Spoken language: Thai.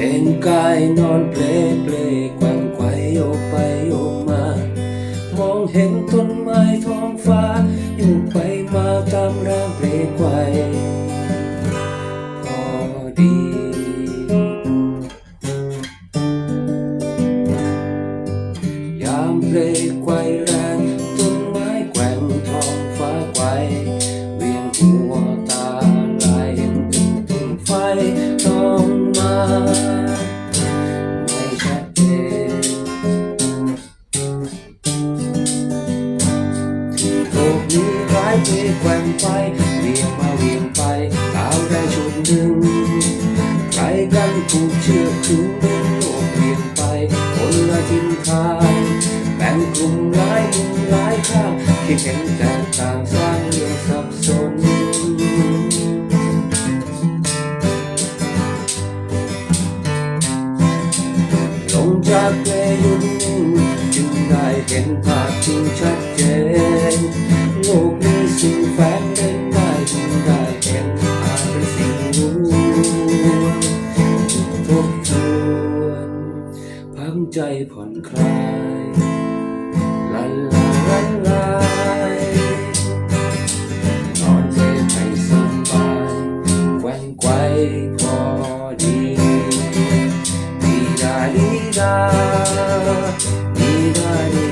เห็นกายนอนเปลเปลกวังไขวโยกไปโยกมา มองเห็นต้นไม้ท้องฟ้าอยู่ไปมาตามแรงเปลไขว่ ไม่ชัดเจนโลกนี้ร้ายเพแกว่งไปเวียงมาเวียงไปตามแรงชุดหนึ่งใครกันผูกเชือกถึงดึงโลกเปลี่ยนไป คนละทิศทางแบ่งกลุ่มหลายมุมหลายข้างคิดเห็นแตกต่างสร้างเรื่องสับสนากเกยหยุดนิ่งจึงได้เห็นภาพที่ชัดเจนโลกนี้สิ่งแฝงเล่นได้จึงได้เห็นอาเป็นสิ่งรู้ทบทวนพังใจผ่อนคลายลันลาลันลายนอนเทให้สบายแกว่งไกว Mirare